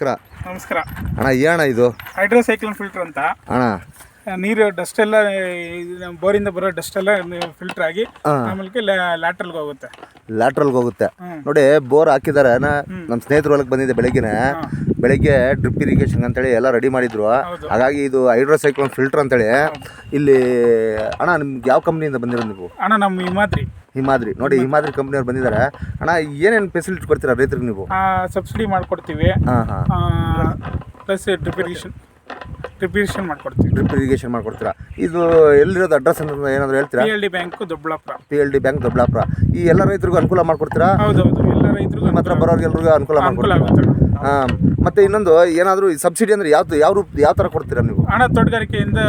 ನಮಸ್ಕಾರ. ನಮಸ್ಕಾರ. ಅಣ್ಣ ಏನಣ್ಣ ಇದು? ಹೈಡ್ರೋಸೈಕ್ಲೋನ್ ಫಿಲ್ಟರ್ ಅಂತ. ಅಣ್ಣ. ನೀರು ಡಸ್ಟ್ ಎಲ್ಲ ಬೋರಿಂದ ಬರೋ ಡಸ್ಟ್ ಎಲ್ಲ ಫಿಲ್ಟರ್ ಆಗಿ. ಆಮೇಲೆ ಲ್ಯಾಟ್ರಲ್ಗೆ ಹೋಗುತ್ತೆ. ಲ್ಯಾಟ್ರಲ್ಗೆ ಹೋಗುತ್ತೆ. ನೋಡಿ ಬೋರ್ ಹಾಕಿದ್ದಾರೆ ನಮ್ಮ ಸ್ನೇಹಿತರು ಒಳಗೆ ಬಂದಿದ್ದೆ ಬೆಳಗ್ಗೆ ಬೆಳಗ್ಗೆ ಡ್ರಿಪ್ ಇರಿಗೇಷನ್ ಅಂತೇಳಿ ಎಲ್ಲ ರೆಡಿ ಮಾಡಿದ್ರು. ಹಾಗಾಗಿ ಇದು ಹೈಡ್ರೋಸೈಕ್ಲೋನ್ ಫಿಲ್ಟರ್ ಅಂತೇಳಿ. ಇಲ್ಲಿ ಅಣ್ಣ ನಿಮ್ಗೆ ಯಾವ ಕಂಪ್ನಿಯಿಂದ ಬಂದಿರೋದು ನೀವು? ಅಣ್ಣ ನಮ್ಮ ಹಿಮಾದ್ರಿ. ಹಿಮಾದ್ರಿ. ನೋಡಿ ಹಿಮಾದ್ರಿ ಕಂಪ್ನಿಯವ್ರು ಬಂದಿದ್ದಾರೆ ಅಣ್ಣ ಏನೇನು ಫೆಸಿಲಿಟಿ ಕೊಡ್ತೀರಾ ರೈತರಿಗೆ ನೀವು? ಸಬ್ಸಿಡಿ ಮಾಡಿಕೊಡ್ತೀವಿ. ಹಾಂ ಹಾಂ. Plus drip irrigation drip irrigation ಮಾಡಿಕೊಡ್ತೀವಿ. ಡ್ರಿಪ್ ಇರಿಗೇಷನ್ ಮಾಡ್ಕೊಡ್ತೀರಾ? ಇದು ಎಲ್ಲಿರೋದು ಅಡ್ರೆಸ್ ಅಂತ ಏನಾದ್ರು ಹೇಳ್ತೀರಾ? P L D bank Doddaballapura. P L D bank Doddapura ಈ ಎಲ್ಲ ರೈತರಿಗೂ ಅನುಕೂಲ ಮಾಡ್ಕೊಡ್ತೀರಾ? ಹೌದು ಎಲ್ಲ ರೈತರಿಗೂ ನಿಮ್ಮ ಹತ್ರ ಬರೋರಿಗೆಲ್ರಿಗೂ ಅನುಕೂಲ ಅನುಕೂಲ ಆಗುತ್ತೆ. ಹಾಂ ಮತ್ತೆ ಇನ್ನೊಂದು ಏನಾದರೂ ಸಬ್ಸಿಡಿ ಅಂದ್ರೆ ಯಾವ ಯಾವ ರೂಪ ಯಾವ ಥರ ಕೊಡ್ತೀರಾ ನೀವು? ಹಣ ತೋಟಗಾರಿಕೆಯಿಂದ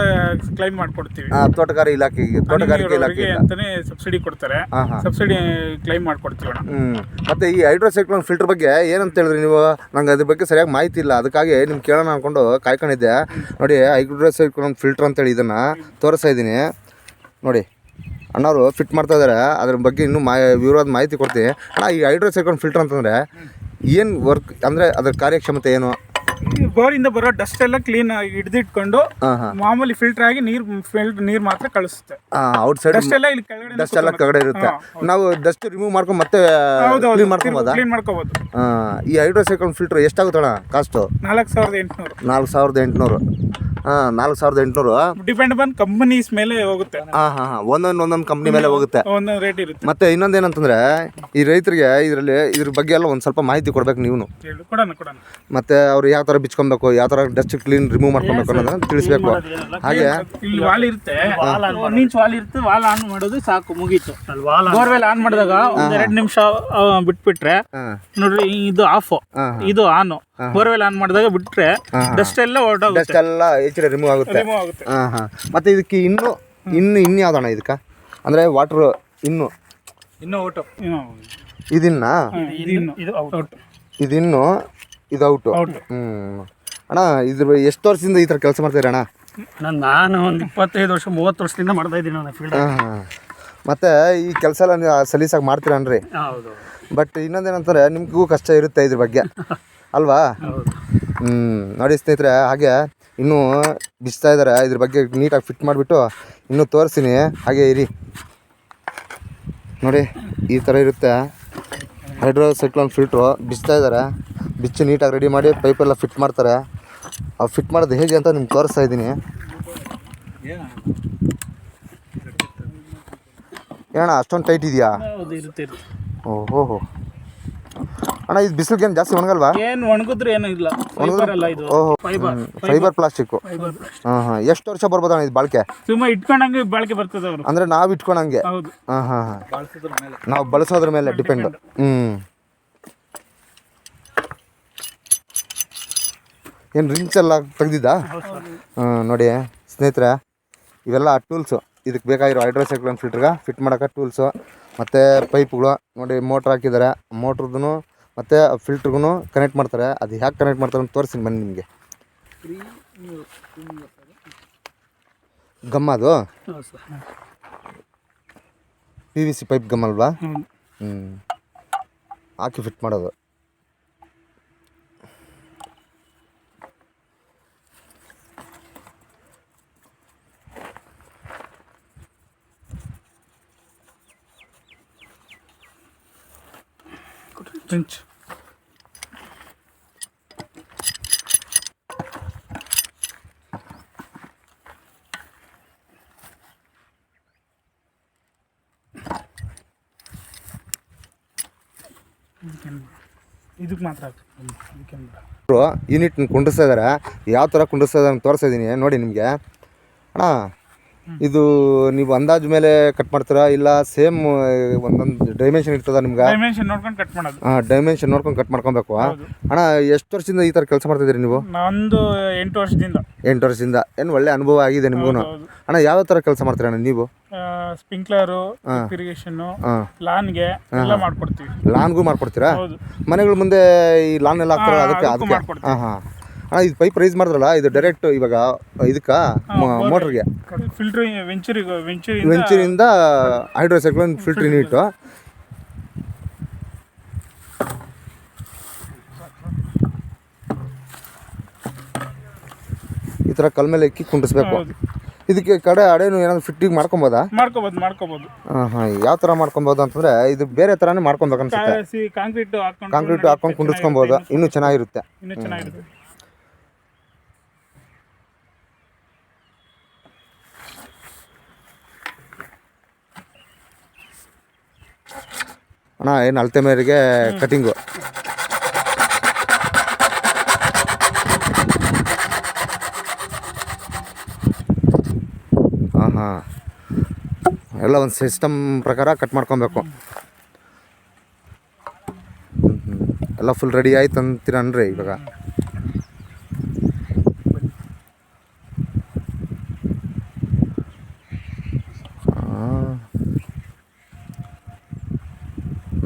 ಕ್ಲೈಮ್ ಮಾಡ್ಕೊಡ್ತೀವಿ. ಹಾಂ ತೋಟಗಾರಿ ಇಲಾಖೆಗೆ ತೋಟಗಾರಿಕೆ ಇಲಾಖೆ ಅಂತಾನೆ ಸಬ್ಸಿಡಿ ಕೊಡ್ತಾರೆ. ಸಬ್ಸಿಡಿ ಕ್ಲೈಮ್ ಮಾಡ್ಕೊಡ್ತೀವಿ ಮತ್ತು ಈ ಹೈಡ್ರೋಸೈಕ್ಲೋನ್ ಫಿಲ್ಟರ್ ಬಗ್ಗೆ ಏನಂತ ಹೇಳಿದ್ರಿ ನೀವು? ನಂಗೆ ಅದ್ರ ಬಗ್ಗೆ ಸರಿಯಾಗಿ ಮಾಹಿತಿ ಇಲ್ಲ. ಅದಕ್ಕಾಗಿ ನಿಮ್ಗೆ ಕೇಳೋಣ ಅನ್ಕೊಂಡು ಕಾಯ್ಕೊಂಡಿದ್ದೆ. ನೋಡಿ ಹೈಡ್ರೋಸೈಕ್ಲೋನ್ ಫಿಲ್ಟರ್ ಅಂತೇಳಿ ಇದನ್ನ ತೋರಿಸ್ತಾ ಇದ್ದೀನಿ. ನೋಡಿ ಅಣ್ಣವರು ಫಿಟ್ ಮಾಡ್ತಾ ಇದ್ದಾರೆ. ಅದ್ರ ಬಗ್ಗೆ ಇನ್ನೂ ಮಾ ವಿವರವಾದ ಮಾಹಿತಿ ಕೊಡ್ತೀನಿ. ಅಣ್ಣ ಈ ಹೈಡ್ರೋಸೈಕ್ಲೋನ್ ಫಿಲ್ಟರ್ ಅಂತಂದರೆ ಏನು ವರ್ಕ್ ಅಂದರೆ ಅದರ ಕಾರ್ಯಕ್ಷಮತೆ ಏನು? ಈ ಬೋರಿಂದ ಬರೋ ಡಸ್ಟ್ ಎಲ್ಲ ಕ್ಲೀನ್ ಆಗಿ ಹಿಡಿದಿಟ್ಕೊಂಡು ಮಾಮೂಲಿ ಫಿಲ್ಟರ್ ಆಗಿ ನೀರು ಫಿಲ್ಟರ್ ನೀರು ಮಾತ್ರ ಕಳಿಸುತ್ತೆ. ಔಟ್ ಸೈಡ್ ಡಸ್ಟ್ ಎಲ್ಲ ಇಲ್ಲಿ ಕೆಳಗಡೆ ಡಸ್ಟ್ ಎಲ್ಲ ಕೆಳಗಡೆ ಇರುತ್ತೆ. ನಾವು ಡಸ್ಟ್ ರಿಮೂವ್ ಮಾಡ್ಕೊಂಡು ಮತ್ತೆ ಕ್ಲೀನ್ ಮಾಡ್ಕೊಬೋದಾ? ಕ್ಲೀನ್ ಮಾಡ್ಕೋಬಹುದು ಈ ಹೈಡ್ರೋಸೈಕಲ್ ಫಿಲ್ಟರ್ ಎಷ್ಟಾಗುತ್ತಣ್ಣ ಕಾಸ್ಟು ನಾಲ್ಕು ಸಾವಿರದ ಎಂಟುನೂರು. ನಾಲ್ಕು ಸಾವಿರದ ಎಂಟುನೂರು. ನಾಲ್ಕು ಸಾವಿರದ ಎಂಟುನೂರು. ಡಿಪೆಂಡ್ ಬಂದ್ ಕಂಪನೀಸ್ ಮೇಲೆ ಹೋಗುತ್ತೆ. ಹಾಂ ಹಾಂ ಹಾಂ. ಒಂದೊಂದು ಒಂದೊಂದು ಕಂಪ್ನಿ ಮೇಲೆ ಹೋಗುತ್ತೆ. ಒಂದೊಂದು ರೇಟ್ ಇರುತ್ತೆ. ಮತ್ತೆ ಇನ್ನೊಂದು ಏನಂತಂದ್ರೆ ಈ ರೈತರಿಗೆ ಇದರಲ್ಲಿ ಇದ್ರ ಬಗ್ಗೆ ಎಲ್ಲ ಒಂದು ಸ್ವಲ್ಪ ಮಾಹಿತಿ ಕೊಡ್ಬೇಕು ನೀವು ಹೇಳು ಕೊಡೋಣ ಕೊಡೋಣ. ಮತ್ತೆ ಅವ್ರು ಯಾವ ಥರ ಬಿಚ್ಕೊಬೇಕು ಯಾವ ಥರ ಡಸ್ಟ್ ಕ್ಲೀನ್ ರಿಮೂವ್ ಮಾಡ್ಕೊಬೇಕು ಅನ್ನೋದನ್ನ ತಿಳಿಸ್ಬೇಕು. ಹಾಗೆ ಇಲ್ಲಿ ವಾಲ್ ಇರುತ್ತೆ. ಒಂದ್ ಇಂಚ್ ವಾಲ್ ಇರುತ್ತೆ ವಾಲ್ ಆನ್ ಮಾಡೋದು ಸಾಕು ಮುಗೀತು. ಬೋರ್ವೆಲ್ ಆನ್ ಮಾಡಿದಾಗ ಒಂದ್ ಎರಡ್ ನಿಮಿಷ ಬಿಟ್ಬಿಟ್ರೆ ಹಾಂ. ನೋಡ್ರಿ ಇದು ಆಫ್ ಹಾಂ ಇದು ಆನ್ ಬೋರ್ವೆಲ್ ಆನ್ ಮಾಡಿದಾಗ ಬಿಟ್ರೆ ಡಸ್ಟ್ ಎಲ್ಲ ಹೊರಟೋಗುತ್ತೆ ಡಸ್ಟ್ ಎಲ್ಲ ಹೆಚ್ಚಿಗೆ ರಿಮೂವ್ ಆಗುತ್ತೆ. ರಿಮೂವ್ ಆಗುತ್ತೆ. ಹಾಂ ಹಾಂ. ಮತ್ತೆ ಇದಕ್ಕೆ ಇನ್ನು ಇನ್ನು ಇನ್ನು ಯಾವ್ದಣ್ಣ ಇದಕ್ಕೆ? ಅಂದರೆ ವಾಟರ್ ಇನ್ನು. ಇನ್ನು ಔಟ್ ಇದಿನ್ನ? ಇದು ಔಟ್ ಇದಿನ್ನು ಇದು ಔಟು ಹ್ಞೂ ಅಣ್ಣ ಇದ್ರ ಎಷ್ಟು ವರ್ಷದಿಂದ ಈ ಥರ ಕೆಲಸ ಮಾಡ್ತೀರ ಅಣ್ಣ? ನಾನು ನಾನು ಒಂದು ಇಪ್ಪತ್ತೈದು ವರ್ಷ ಮೂವತ್ತು ವರ್ಷದಿಂದ ಮಾಡ್ತಾ ಇದ್ದೀನಿ ನಾನು ಫೀಲ್ಡ್ ಹಾಂ ಹಾಂ. ಮತ್ತು ಈ ಕೆಲಸ ಎಲ್ಲ ನೀವು ಸಲೀಸಾಗಿ ಮಾಡ್ತೀರನ್ರಿ ಹೌದು. ಬಟ್ ಇನ್ನೊಂದೇನಂತಾರೆ ನಿಮಗೂ ಕಷ್ಟ ಇರುತ್ತೆ ಇದ್ರ ಬಗ್ಗೆ. ಅಲ್ವಾ? ಹ್ಞೂ ನೋಡಿ ಸ್ನೇಹಿತರೆ ಹಾಗೆ ಇನ್ನೂ ಬಿಚ್ತಾ ಇದ್ದಾರೆ ಇದ್ರ ಬಗ್ಗೆ ನೀಟಾಗಿ ಫಿಟ್ ಮಾಡಿಬಿಟ್ಟು ಇನ್ನೂ ತೋರಿಸ್ತೀನಿ. ಹಾಗೆ ಇರಿ. ನೋಡಿ ಈ ಥರ ಇರುತ್ತೆ. ಹೈಡ್ರೋಸೈಕ್ಲೋನ್ ಫಿಲ್ಟ್ರು ಬಿಚ್ತಾ ಇದ್ದಾರೆ ಬಿಚ್ಚು ನೀಟಾಗಿ ರೆಡಿ ಮಾಡಿ ಪೈಪೆಲ್ಲ ಫಿಟ್ ಮಾಡ್ತಾರೆ. ಆ ಫಿಟ್ ಮಾಡೋದು ಹೇಗೆ ಅಂತ ನಿಮ್ಗೆ ತೋರಿಸ್ತಾ ಇದ್ದೀನಿ. ಏನಣ್ಣ ಅಷ್ಟೊಂದು ಟೈಟ್ ಇದೆಯಾ? ಓಹೋ ಅಣ್ಣ ಇದು ಬಿಸಿಲಿಗೆ ಏನು ಜಾಸ್ತಿ ಒಣಗಲ್ವಾ? ಏನು ಒಣಗಿದ್ರೆ ಏನು ಇಲ್ಲ. ಫೈಬರ್ ಅಲ್ಲ ಇದು. ಓಹೋ ಫೈಬರ್ ಫೈಬರ್ ಪ್ಲಾಸ್ಟಿಕ್ ಫೈಬರ್ ಹಾಂ ಹಾಂ ಎಷ್ಟು ವರ್ಷ ಬರ್ಬೋದಣ್ಣ ಇದು ಬಾಳಿಕೆ? ಸುಮ್ಮ ಇಟ್ಕೊಂಡಂಗೆ ಬಾಳಿಕೆ ಬರ್ತದೆ ಅವರು. ಅಂದರೆ ನಾವು ಇಟ್ಕೊಳಂಗೆ ಹೌದು. ಹಾಂ ಹಾಂ ಹಾಂ. ನಾವು ಬಳಸೋದ್ರ ಮೇಲೆ ಡಿಪೆಂಡ್ ಹ್ಞೂ ಏನು ರಿಂಗ್ಸ್ ಎಲ್ಲ ತೆಗ್ದಿದ್ದಾ? ಹಾಂ ನೋಡಿ ಸ್ನೇಹಿತರೆ ಇವೆಲ್ಲ ಟೂಲ್ಸು. ಇದಕ್ಕೆ ಬೇಕಾಗಿರೋ ಹೈಡ್ರೋಸೈಕ್ಲೋನ್ ಫಿಲ್ಟ್ರಿಗೆ ಫಿಟ್ ಮಾಡೋಕೆ ಟೂಲ್ಸು. ಮತ್ತು ಪೈಪ್ಗಳು. ನೋಡಿ ಮೋಟ್ರ್ ಹಾಕಿದ್ದಾರೆ. ಮೋಟ್ರದ್ದು ಮತ್ತು ಫಿಲ್ಟ್ರಿಗೂ ಕನೆಕ್ಟ್ ಮಾಡ್ತಾರೆ. ಅದು ಹೇಗೆ ಕನೆಕ್ಟ್ ಮಾಡ್ತಾರೆ ಅಂತ ತೋರಿಸ್ತೀನಿ ಬನ್ನಿ ನಿಮಗೆ. ಗಮ್ಮ ಅದು? P V C pipe gum ಅಲ್ವಾ? ಹೌದು ಹ್ಞೂ ಹಾಕಿ ಫಿಟ್ ಮಾಡೋದು. ಇಂಚ್ ಇದಕ್ಕೆ ಮಾತ್ರ ಅದಕ್ಕೆ ಯೂನಿಟ್ ಕುಂಡಿಸ್ತಾ ಇದ್ದಾರೆ ಯಾವ ಥರ ಕುಂಡಿಸ್ತಾ ಇದ್ದಾರೆ ಅಂತ ತೋರಿಸ್ತಾ ಇದ್ದೀನಿ ನೋಡಿ ನಿಮಗೆ ಅಣ್ಣ ಇದು ನೀವು ಅಂದಾಜು ಮೇಲೆ ಕಟ್ ಮಾಡ್ತೀರಾ? ಇಲ್ಲ ಸೇಮ್ ಒಂದೊಂದು ಡೈಮೆನ್ಷನ್ ಇರ್ತದ ನಿಮ್ಗೆ? ಡೈಮೆನ್ಷನ್ ನೋಡ್ಕೊಂಡು ಕಟ್ ಮಾಡೋದು. ಡೈಮೆನ್ಷನ್ ನೋಡ್ಕೊಂಡು ಕಟ್ ಮಾಡ್ಕೊಬೇಕು. ಅಣ್ಣ ಎಷ್ಟು ವರ್ಷದಿಂದ ಈ ಥರ ಕೆಲಸ ಮಾಡ್ತಿದ್ದೀರಿ ನೀವು? ನಂದು ಎಂಟು ವರ್ಷದಿಂದ. ಎಂಟು ವರ್ಷದಿಂದ. ಏನು ಒಳ್ಳೆ ಅನುಭವ ಆಗಿದೆ ನಿಮಗೂ. ಅಣ್ಣ ಯಾವ ಥರ ಕೆಲಸ ಮಾಡ್ತೀರ ಅಣ್ಣ ನೀವು? ಸ್ಪ್ರಿಂಕ್ಲರು ಇರಿಗೇಷನ್ನು ಹಾಂ. ಲಾನ್ಗೆ ಎಲ್ಲ ಮಾಡ್ಕೊಡ್ತೀವಿ. ಲಾನ್ಗೂ ಮಾಡ್ಕೊಡ್ತೀರಾ? ಮನೆಗಳ ಮುಂದೆ ಈ ಲಾನ್ ಎಲ್ಲ ಹಾಕ್ತಾರೆ ಅದಕ್ಕೆ ಅದಕ್ಕೂ. ಹಾಂ ಹಾಂ. ಅಣ್ಣ ಇದು ಪೈಪ್ ರೈಸ್ ಮಾಡಿದ್ರಲ್ಲ ಇದು ಡೈರೆಕ್ಟ್ ಇವಾಗ ಇದಕ್ಕೆ ಮೋಟ್ರಿಗೆ ಫಿಲ್ಟರ್ ವೆಂಚುರಿ ವೆಂಚುರಿ ವೆಂಚರಿಂದ ಹೈಡ್ರೋಸೈಕ್ಲೋನ್ ಫಿಲ್ಟರ್ ನೀಟು. ಈ ಥರ ಕಲ್ ಮೇಲೆ ಇಕ್ಕಿ ಕುಂಡಿಸ್ಬೇಕು. ಇದಕ್ಕೆ ಕಡೆ ಅಡೇನು ಏನಾದ್ರು ಫಿಟ್ಟಿಂಗ್ ಮಾಡ್ಕೊಬೋದಾ? ಮಾಡ್ಕೋಬೋದು ಮಾಡ್ಕೋಬೋದು. ಹಾಂ ಹಾಂ ಯಾವ ಥರ ಮಾಡ್ಕೊಬೋದು ಅಂತಂದರೆ ಇದು ಬೇರೆ ಥರನೇ ಮಾಡ್ಕೊಬೇಕು ಅನ್ಸುತ್ತೆ ಕಾಂಕ್ರೀಟ್ ಹಾಕೊಂಡು ಕಾಂಕ್ರೀಟ್ ಹಾಕೊಂಡು ಕುಂಡಿಸ್ಕೊಬೋದು. ಇನ್ನೂ ಚೆನ್ನಾಗಿರುತ್ತೆ. ಇನ್ನೂ ಚೆನ್ನಾಗಿರುತ್ತೆ. ಅಣ್ಣ, ಏನು ಅಳತೆ ಮೇರೆಗೆ ಕಟಿಂಗು ಹಾಂ ಹಾಂ ಎಲ್ಲ ಒಂದು ಸಿಸ್ಟಮ್ ಪ್ರಕಾರ ಕಟ್ ಮಾಡ್ಕೊಬೇಕು. ಎಲ್ಲ ಫುಲ್ ರೆಡಿ ಆಯ್ತು ಅಂತೀರನ್ರಿ ಇವಾಗ?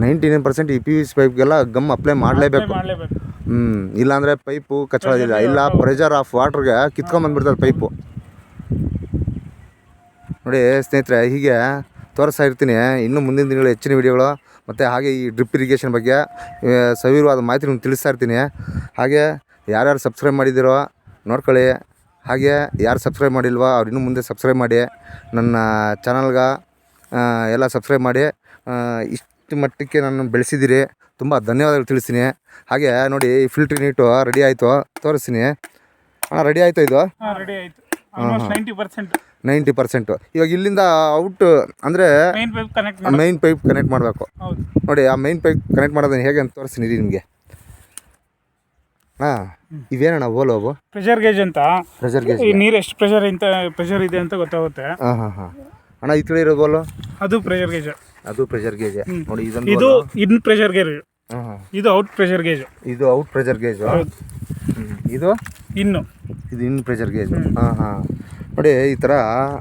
ನೈಂಟಿ ನೈನ್ ಪರ್ಸೆಂಟ್ ಈ ಪಿ ವಿ ಸಿ ಪೈಪ್ಗೆಲ್ಲ ಗಮ್ ಅಪ್ಲೈ ಮಾಡಲೇಬೇಕು. ಮಾಡಲೇಬೇಕು. ಹ್ಞೂ ಇಲ್ಲಾಂದರೆ ಪೈಪು ಕಚ್ಚೋದಿಲ್ಲ ಇಲ್ಲ ಪ್ರೆಷರ್ ಆಫ್ ವಾಟ್ರಿಗೆ ಕಿತ್ಕೊಂಬಂದ್ಬಿಡ್ತದೆ ಪೈಪು ನೋಡಿ ಸ್ನೇಹಿತರೆ ಹೀಗೆ ತೋರಿಸ್ತಾ ಇರ್ತೀನಿ. ಇನ್ನು ಮುಂದಿನ ದಿನಗಳು ಹೆಚ್ಚಿನ ವಿಡಿಯೋಗಳು ಮತ್ತು ಹಾಗೆ ಈ ಡ್ರಿಪ್ ಇರಿಗೇಷನ್ ಬಗ್ಗೆ ಸವಿರವಾದ ಮಾಹಿತಿ ನಿಮ್ಗೆ ತಿಳಿಸ್ತಾ ಇರ್ತೀನಿ. ಹಾಗೆ ಯಾರ್ಯಾರು ಸಬ್ಸ್ಕ್ರೈಬ್ ಮಾಡಿದ್ದೀರೋ ನೋಡ್ಕೊಳ್ಳಿ. ಹಾಗೆ ಯಾರು ಸಬ್ಸ್ಕ್ರೈಬ್ ಮಾಡಿಲ್ವೋ ಅವ್ರು ಇನ್ನೂ ಮುಂದೆ ಸಬ್ಸ್ಕ್ರೈಬ್ ಮಾಡಿ. ನನ್ನ ಚಾನಲ್ಗೆ ಎಲ್ಲ ಸಬ್ಸ್ಕ್ರೈಬ್ ಮಾಡಿ. ಆ, ಇಷ್ಟು ಮಟ್ಟಕ್ಕೆ ನಾನು ಬೆಳೆಸಿದ್ದೀರಿ ತುಂಬ ಧನ್ಯವಾದಗಳು ತಿಳಿಸ್ತೀನಿ. ಹಾಗೆ ನೋಡಿ ಈ ಫಿಲ್ಟ್ರ್ ನೀಟು ರೆಡಿ ಆಯಿತು. ತೋರಿಸ್ತೀನಿ. ಹಾಂ ರೆಡಿ ಆಯಿತು ಇದು? ಹಾಂ ರೆಡಿ ಆಯ್ತು. Ninety percent ninety percent. ಇವಾಗ ಇಲ್ಲಿಂದ ಔಟ್ ಅಂದರೆ ಮೈನ್ ಪೈಪ್ ಕನೆಕ್ಟ್ ಮಾಡಬೇಕು. ನೋಡಿ ಆ ಮೈನ್ ಪೈಪ್ ಕನೆಕ್ಟ್ ಮಾಡೋದನ್ನು ಹೇಗೆ ಅಂತ ತೋರಿಸ್ತೀನಿ ನಿಮಗೆ. ಹಾಂ ಇವೇನಣ್ಣ ಓಲೋ ಅವು? ಪ್ರೆಷರ್ ಗೇಜ್ ಅಂತ. ಪ್ರೆಷರ್ ಗೇಜ್ ನೀರು ಎಷ್ಟು ಪ್ರೆಷರ್ ಇಂತ ಪ್ರೆಷರ್ ಇದೆ ಅಂತ ಗೊತ್ತಾಗುತ್ತೆ. ಹಾಂ ಹಾಂ ಹಾಂ. ಅಣ್ಣ ಈ ಕಡೆ ಇರೋದು ಓಲು ಅದು ಪ್ರೆಷರ್ ಗೇಜ್ ಅದು ಪ್ರೆಷರ್ ಗೇಜ್ ನೋಡಿ ಇದೊಂದು ಇದು ಇನ್ ಪ್ರೆಷರ್ ಗೇಜ್ ಇದು ಔಟ್ ಪ್ರೆಷರ್ ಗೇಜ್ ಇದು ಔಟ್ ಪ್ರೆಷರ್ ಗೇಜ್ ಇದು? ಇನ್ನು. ಇದು ಇನ್ ಪ್ರೆಷರ್ ಗೇಜ್ ಹಾಂ ಹಾಂ. ನೋಡಿ ಈ ಥರ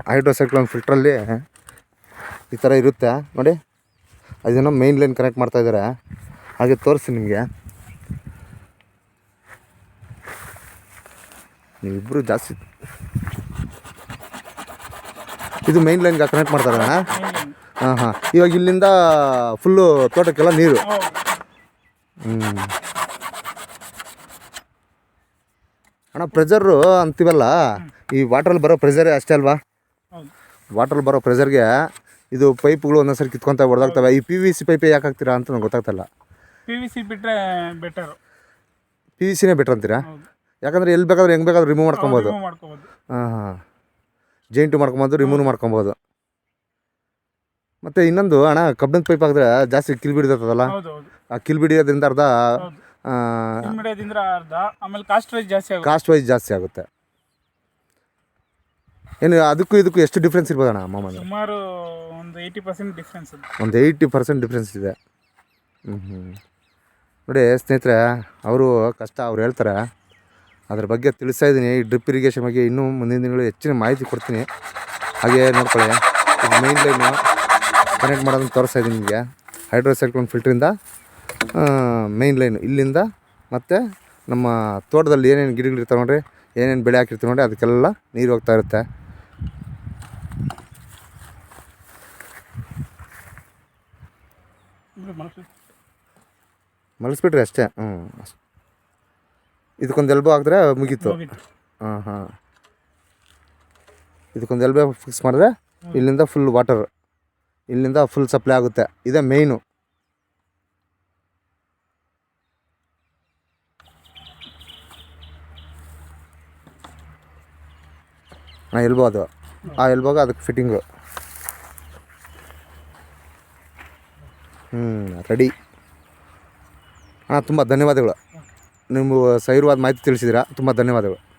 ಹೈಡ್ರೋಸೈಕ್ಲೋನ್ ಫಿಲ್ಟ್ರಲ್ಲಿ ಈ ಥರ ಇರುತ್ತೆ. ನೋಡಿ ಅದನ್ನು ಮೈನ್ ಲೈನ್ ಕನೆಕ್ಟ್ ಮಾಡ್ತಾ ಇದ್ದಾರೆ ಹಾಗೆ ತೋರಿಸಿ ನಿಮಗೆ. ನೀವಿಬ್ಬರು ಜಾಸ್ತಿ ಇದು ಮೈನ್ ಲೈನ್ಗೆ ಕನೆಕ್ಟ್ ಮಾಡ್ತಾರೆ ಹಾಂ ಹಾಂ. ಇವಾಗ ಇಲ್ಲಿಂದ ಫುಲ್ಲು ತೋಟಕ್ಕೆಲ್ಲ ನೀರು. ಹ್ಞೂ ಅಣ್ಣ ಪ್ರೆಷರು ಅಂತೀವಲ್ಲ ಈ ವಾಟ್ರಲ್ಲಿ ಬರೋ ಪ್ರೆಷರೇ ಅಷ್ಟೇ ಅಲ್ವಾ? ವಾಟ್ರಲ್ಲಿ ಬರೋ ಪ್ರೆಷರ್ಗೆ ಇದು ಪೈಪ್ಗಳು ಒಂದೊಂದ್ಸರಿ ಕಿತ್ಕೊಂತ ಹೊಡೆದಾಗ್ತವೆ ಈ ಪಿ ವಿ ಸಿ ಪೈಪೇ ಯಾಕೆ ಹಾಕ್ತೀರಾ ಅಂತ ನಂಗೆ ಗೊತ್ತಾಗ್ತಲ್ಲ. ಪಿ ವಿ ಸಿ ಬಿಟ್ಟರೆ ಬೆಟರ್ ಪಿ ವಿ ಸಿನೇ ಬೆಟ್ರ್ ಅಂತೀರಾ? ಯಾಕಂದರೆ ಎಲ್ಲಿ ಬೇಕಾದ್ರೆ ಹೆಂಗೆ ಬೇಕಾದ್ರೆ ರಿಮೂವ್ ಮಾಡ್ಕೋಬೋದು. ಹಾಂ ಹಾಂ. ಜೈಂಟು ಮಾಡ್ಕೊಬೋದು ರಿಮೂವ್ ಮಾಡ್ಕೊಬೋದು. ಮತ್ತು ಇನ್ನೊಂದು ಅಣ್ಣ ಕಬ್ಬಿಣದ ಪೈಪ್ ಹಾಕಿದ್ರೆ ಜಾಸ್ತಿ ಕಿಲ್ ಬಿಡಿದಲ್ಲ ಆ ಕಿಲ್ ಬಿಡಿಯೋದ್ರಿಂದ ಅರ್ಧ ಅರ್ಧ ಆಮೇಲೆ ಕಾಸ್ಟ್ ವೈಸ್ ಜಾಸ್ತಿ ಆಗುತ್ತೆ. ಕಾಸ್ಟ್ ವೈಸ್ ಜಾಸ್ತಿ ಆಗುತ್ತೆ. ಏನು ಅದಕ್ಕೂ ಇದಕ್ಕೂ ಎಷ್ಟು ಡಿಫ್ರೆನ್ಸ್ ಇರ್ಬೋದಣ್ಣ ಮಾಮೂಲಿ? ಸುಮಾರು ಒಂದು ಏಯ್ಟಿ ಪರ್ಸೆಂಟ್ ಡಿಫ್ರೆನ್ಸ್ ಒಂದು ಏಯ್ಟಿ ಪರ್ಸೆಂಟ್ ಡಿಫ್ರೆನ್ಸ್ ಇದೆ. ಹ್ಞೂ ಹ್ಞೂ ನೋಡಿ ಸ್ನೇಹಿತರೆ ಅವರು ಕಷ್ಟ ಅವ್ರು ಹೇಳ್ತಾರೆ ಅದ್ರ ಬಗ್ಗೆ ತಿಳಿಸ್ತಾ ಇದ್ದೀನಿ. ಈ ಡ್ರಿಪ್ ಇರಿಗೇಷನ್ ಬಗ್ಗೆ ಇನ್ನೂ ಮುಂದಿನ ದಿನಗಳು ಹೆಚ್ಚಿನ ಮಾಹಿತಿ ಕೊಡ್ತೀನಿ. ಹಾಗೆ ನೋಡ್ಕೊಳ್ಳಿ. ಇದು ಮೈನ್ ಲೈನು ಕನೆಕ್ಟ್ ಮಾಡೋದನ್ನು ತೋರಿಸ್ತಾ ಇದ್ದೀನಿ ನಿಮಗೆ. ಹೈಡ್ರೋಸೈಕ್ಲೋನ್ ಫಿಲ್ಟ್ರಿಂದ ಮೈನ್ ಲೈನು ಇಲ್ಲಿಂದ ಮತ್ತು ನಮ್ಮ ತೋಟದಲ್ಲಿ ಏನೇನು ಗಿಡಗಳಿರ್ತಾವೆ ನೋಡ್ರಿ ಏನೇನು ಬೆಳೆ ಹಾಕಿರ್ತೀವಿ ನೋಡ್ರಿ ಅದಕ್ಕೆಲ್ಲ ನೀರು ಹೋಗ್ತಾ ಇರುತ್ತೆ. ಮಲಸ್ಬಿಟ್ರಿ ಮಲಗಿಸ್ಬಿಟ್ರಿ ಅಷ್ಟೇ. ಹ್ಞೂ ಅಷ್ಟೇ. ಇದಕ್ಕೊಂದು ಎಲ್ಬೋ ಹಾಕಿದ್ರೆ ಮುಗೀತು. ಹಾಂ ಹಾಂ. ಇದಕ್ಕೊಂದು ಎಲ್ಬೋ ಫಿಕ್ಸ್ ಮಾಡಿದ್ರೆ ಇಲ್ಲಿಂದ ಫುಲ್ ವಾಟರ್ ಇಲ್ಲಿಂದ ಫುಲ್ ಸಪ್ಲೈ ಆಗುತ್ತೆ. ಇದೇ ಮೇಯ್ನು ಹಾಂ ಎಲ್ಬೋ ಅದು. ಆ ಎಲ್ಬೋಗ ಅದಕ್ಕೆ ಫಿಟ್ಟಿಂಗು ಹ್ಞೂ ರೆಡಿ ಹಾಂ ತುಂಬ ಧನ್ಯವಾದಗಳು. ನಿಮ್ಮ ಸೈರವಾದ ಮಾಹಿತಿ ತಿಳಿಸಿದ್ದೀರಾ? ತುಂಬ ಧನ್ಯವಾದಗಳು.